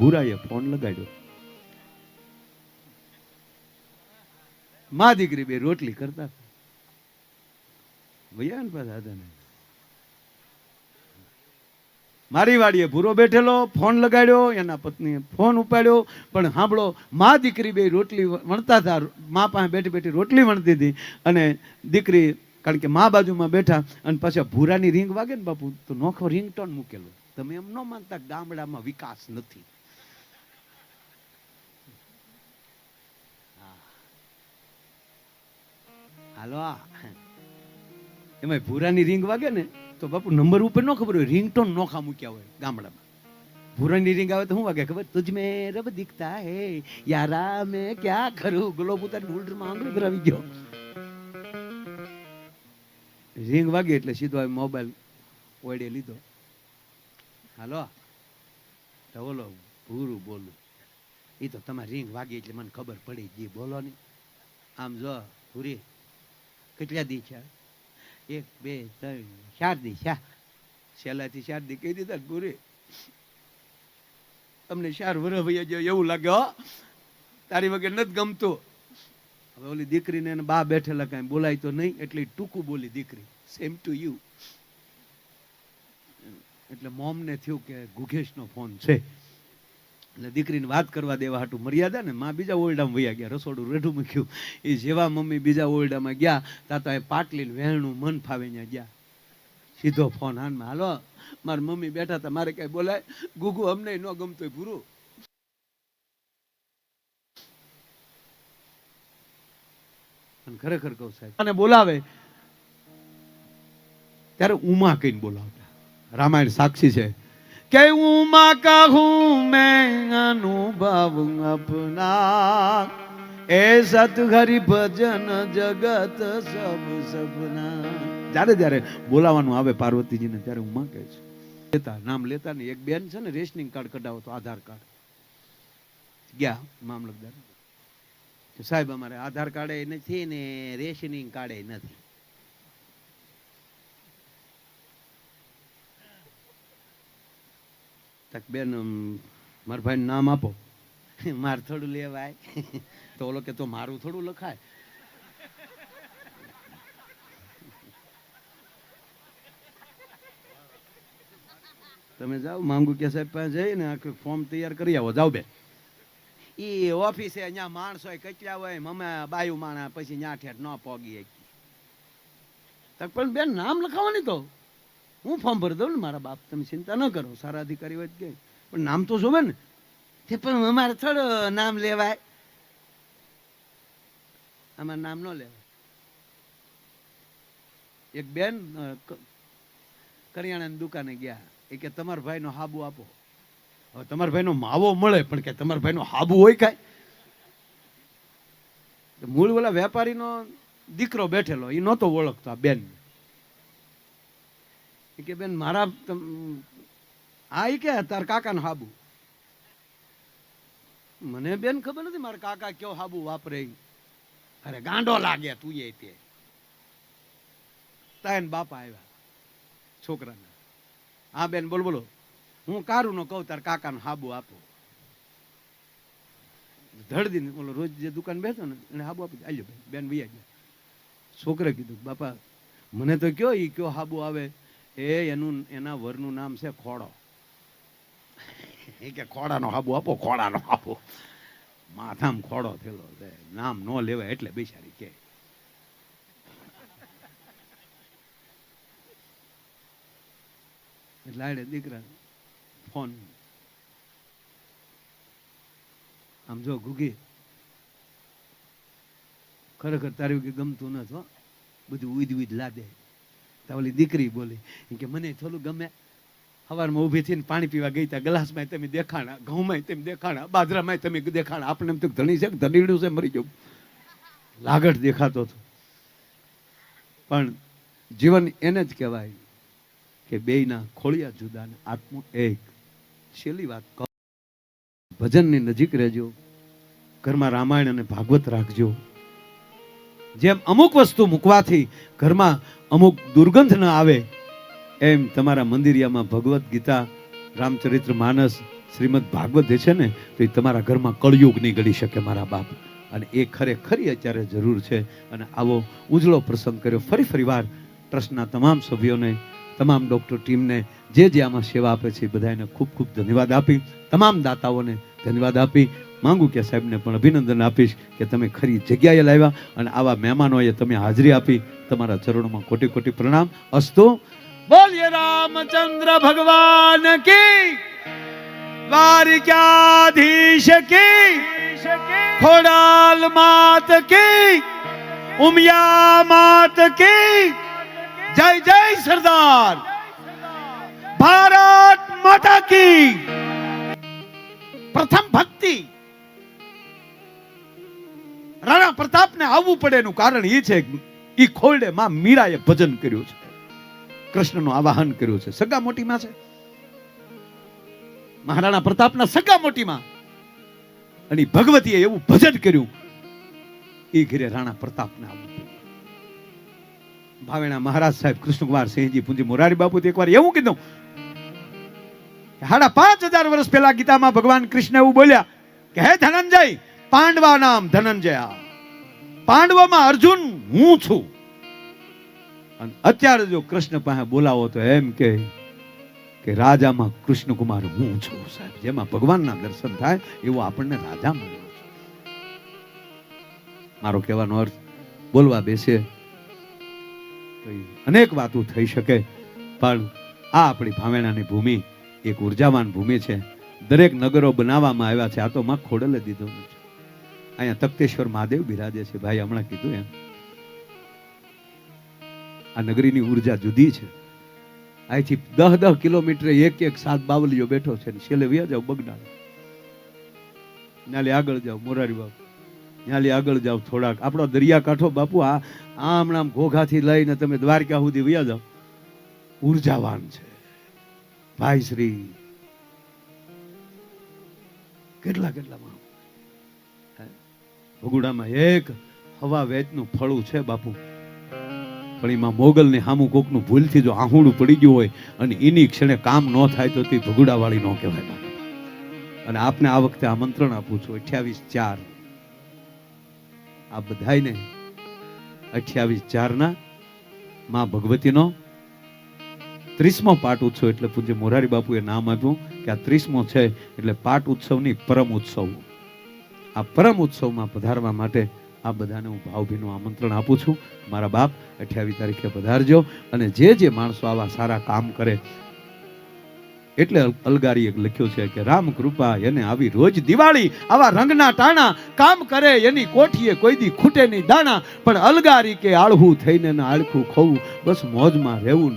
ભૂરાએ phone લગાડ્યો. મા દીકરી બે રોટલી કરતા મારી વાડીએ ભૂરો બેઠેલો, ફોન લગાડ્યો, એના પત્નીએ ફોન ઉપાડ્યો, પણ સાંભળો મા દીકરી બે રોટલી વણતા હતા મા પાસે બેઠી બેઠી રોટલી વણતી હતી, અને દીકરી, કારણ કે મા બાજુમાં બેઠા, અને પાછા ભૂરાની રીંગ વાગે ને બાપુ, તો નોખો રિંગટોન મૂકેલો. તમે એમ ન માનતા ગામડામાં વિકાસ નથી. હાલો એમાં ભૂરાની રીંગ વાગે ને, તો બાપુ નંબર ઉપર ન ખબર હોય રિંગટોન નોખા મૂક્યા હોય ગામડામાં. ભૂરાની રીંગ આવે તો શું વાગે ખબર? તુજ મે રબ દીખતા હે, યારા મેં ક્યાં કરું? ગ્લોબ ઉતાર ઉલ્ટરમાં આંગળી ધરાવી ગયો. રીંગ વાગી એટલે સીધો મોબાઈલ ઓડે લીધો. હાલો તો બોલો, ભૂરું બોલું. એ તો તમારી રીંગ વાગી એટલે મને ખબર પડી ગઈ, બોલો ને આમ જો, ભૂરી. કેટલા દી છે એક, બે, ત્રણ, ચાર દી ચા છેલ્લાથી ચાર દી કહી દીધા ને તમને ચાર વર્ષ ભાઈ જો એવું લાગે તારી વગર નથી ગમતું. હવે ઓલી દીકરીને એને બા બેઠેલા કાંઈ બોલાય તો નહીં, એટલે ટૂંકું બોલી દીકરી. સેમ ટુ યુ એટલે મોમને થયું કે ગુઘેશનો ફોન છે. એટલે દીકરીને વાત કરવા દેવા હાટું મર્યાદા ને માં બીજા ઓરડામાં વયા ગયા, રસોડું રેઢું મૂક્યું. એ જેવા મમ્મી બીજા ઓરડામાં ગયા તાતા એ પાટલીને વહેણું મન ફાવે ત્યાં ગયા. સીધો ફોન હાનમાં હાલો, મારા મમ્મી બેઠા હતા મારે કઈ બોલાય? ગુગુ અમને ન ગમતો પૂરું ખરેખર કહું સાહેબ અને બોલાવે? ત્યારે ઉમા કહીને બોલાવતા. રામાયણ સાક્ષી છે. કે માં કહું મેં અનુભવ અપના? એ સતઘરી ભજન જગત સબ સપના. જ્યારે જ્યારે બોલાવાનું આવે પાર્વતીજીને, ત્યારે હું કહે છું. લેતા, નામ લેતા ને એક બેન છે ને, રેશનિંગ કાર્ડ કઢાવો તો આધાર કાર્ડ. ગયા મામલતદાર. સાહેબ અમારે આધાર કાર્ડ નથી ને રેશનિંગ કાર્ડ નથી. તક બેન મારા ભાઈ નામ આપો. માર થોડું લેવાય. તો ઓલો કે તો મારું થોડું લખાય. તમે જાઓ, માંગુ કે સાહેબ પાસે જઈને આખું ફોર્મ તૈયાર કરી આવો. જાઓ બે એ ઓફિસે અહીંયા માણસો કચરા હોય મમ્મી બાયુ માણા પછી ન્યા ઠેઠ ન પોગી તક પણ બેન, નામ લખાવવાની તો. હું ફોર્મ ભરી દઉં ને મારા બાપ, તમે ચિંતા ન કરો, સારા અધિકારી હોય કે. પણ નામ તો જોવે ને. તે પણ અમારે થોડો નામ લેવાય. અમારે નામ ન લેવાય. એક બેન કરિયાણાની દુકાને ગયા. એ કે, તમારા ભાઈનો હાબુ આપો. હવે તમારા ભાઈનો માવો મળે, પણ કે તમારા ભાઈનો હાબુ હોય કાંઈ? મૂળ મૂળ ઓલા વેપારીનો દીકરો બેઠેલો એ નહોતો ઓળખતો આ બેન એ કે, બેન, મારા આ કે તાર કાકાનો હાબુ. મને બેન ખબર નથી મારા કાકા કયો હાબુ વાપરે અરે, ગાંડો લાગે તું એ તે. તાયન બાપા આવ્યા છોકરાને. હા, બેન, બોલ, બોલો. હું કારું નો કહું, તાર કાકાનો હાબુ આપો. ધડદી બોલો રોજ જે દુકાન બેસો ને, એને હાબુ આપી આલ્યો, બેન વૈયા ગયા છોકરે કીધું, બાપા, મને તો કયો એ કયો હાબુ આવે? એ એનું એના વરનું નામ છે ખોડો. એ કે ખોડાનો હાબુ આપો ખોડાનો હાબુ. માથામ ખોડો થયેલો છે. નામ ન લેવાય એટલે બિચારી કે. એટલે આડે દીકરા ફોન. આમ જો ગુગી ખરેખર તારી કે ગમતું નથી બધું ઉધ ઉઈદ લાદે. ઓલી દીકરી બોલી કે મને થોડું ગમે. સવારમાં ઊભી થઈને પાણી પીવા ગઈ ત્યાં ગ્લાસમાં તમે દેખાણા ઘઉંમાં તમે દેખાણા બાજરામાં તમે દેખાણા. આપણે એમ તો ધણી છે ધણીડું છે, મરી જવું લાગટ દેખાતો હતો. પણ જીવન એને જ કહેવાય કે બેયના ખોળિયા જુદા ને આત્મો એક. છેલ્લી વાત કહો, ભજનની નજીક રહેજો, ઘરમાં રામાયણ અને ભાગવત રાખજો. જેમ અમુક વસ્તુ મૂકવાથી ઘરમાં અમુક દુર્ગંધ ન આવે એમ તમારા મંદિરિયામાં ભગવદ્ ગીતા, રામચરિત્ર, માનસ, શ્રીમદ ભાગવત જે છે ને, તો એ તમારા ઘરમાં કળયુગ નહીં ગળી શકે મારા બાપ. અને એ ખરેખરી અત્યારે જરૂર છે. અને આવો ઉજળો પ્રસંગ કર્યો. ફરી ફરી વાર ટ્રસ્ટના તમામ સભ્યોને, તમામ ડૉક્ટર ટીમને, જે જે આમાં સેવા આપે છે બધાને ખૂબ ખૂબ ધન્યવાદ આપી. તમામ દાતાઓને ધન્યવાદ આપી. માંગુ કે સાહેબને પણ અભિનંદન આપીશ કે તમે ખરી જગ્યાએ લાવ્યા અને આવા મહેમાનોએ તમે હાજરી આપી. તમારા ચરણોમાં કોટી કોટી પ્રણામ. અસ્તો. બોલીએ રામચંદ્ર ભગવાન કી. દ્વારિકાધીશ કી. ખોડાલ માત કી. ઉમિયા માત કી. જય જય સરદાર. ભારત માતા કી. પ્રથમ ભક્તિ. રાણા પ્રતાપને આવવું પડે એનું કારણ એ છે એ ખોરડે માં મીરાએ ભજન કર્યું છે. કૃષ્ણનું આવાહન કર્યું છે. સગા મોટીમાં છે? મહારાણા પ્રતાપના સગા મોટીમાં. અને ભગવતીએ એવું ભજન કર્યું. એ ઘરે રાણા પ્રતાપને આવવું ભાવેણા મહારાજ સાહેબ કૃષ્ણકુમાર સિંહજી પૂંજી મોરારી બાપુ એકવાર એવું કીધું સાડા પાંચ હજાર વર્ષ પહેલા ગીતામાં ભગવાન કૃષ્ણ એવું બોલ્યા કે, હે ધનંજય પાંડવા નામ ધનંજયા. પાંડવામાં અર્જુન હું છું. અને અત્યારે જો કૃષ્ણ પાસે બોલાવો તો એમ કે કે રાજામાં કૃષ્ણકુમાર હું છું સાહેબ. જેમાં ભગવાનના દર્શન થાય એવો આપણને રાજા મળ્યો છે. મારો કહેવાનો અર્થ બોલવા બેસીએ અનેક વાતો થઈ શકે, પણ આ આપણી ભાવેણાની ભૂમિ એક ઉર્જાવાન ભૂમિ છે. દરેક નગરો બનાવવામાં આવ્યા છે. આ તો માં ખોડલે દીધો નથી અહીંયા તપ્તેશ્વર મહાદેવ બિરાજે છે. ભાઈ હમણાં કીધું એમ. આ નગરીની ઊર્જા જુદી છે. અહીંથી દહ દહ કિલોમીટરે એક એક સાત બાવલીઓ બેઠો છે ને છેલ્લે વ્યા જાઓ બગડાળ નાલી આગળ જાઓ મોરારી બાપુ. નાલી આગળ જાવ થોડાક. આપણો દરિયાકાંઠો બાપુ, આ આમ આમ ઘોઘાથી લઈને તમે દ્વારકા સુધી વ્યા જાવ ઉર્જાવાન છે. ભાઈ શ્રી, કેટલા કેટલા માણસ? ભગુડામાં એક હવા વેચનું ફળું છે બાપુ. પણ એમાં મોગલને હામું કોકનું ભૂલથી જો આહુડું પડી ગયું હોય અને એની ક્ષણે કામ ન થાય તો તે ભગુડાવાળી ન કહેવાય અને આપને આ વખતે આમંત્રણ આપું છું, અઠ્યાવીસ ચાર. આ બધાયને અઠ્યાવીસ ચારના માં ભગવતીનો ત્રીસમો પાઠ ઉત્સવ, એટલે પૂજ્ય મોરારી બાપુએ નામ આપ્યું કે આ ત્રીસમો છે, એટલે પાઠ ઉત્સવની પરમ ઉત્સવ. આ પરમ ઉત્સવમાં પધારવા માટે આ બધાને હું ભાવભીનું આમંત્રણ આપું છું. મારા બાપ, અઠ્યાવીસ તારીખે પધારજો અને જે જે માણસો આવા સારા કામ કરે, એટલે અલગારી અલગારીએ લખ્યું છે કે, રામ કૃપા એને આવી રોજ દિવાળી, આવા રંગના ટાણા, કામ કરે, એની કોઠીએ કોઈ દી ખૂટે નહીં દાણા, પણ અલગારી કે આળહું થઈને આળખું ખવું, બસ મોજમાં રહેવું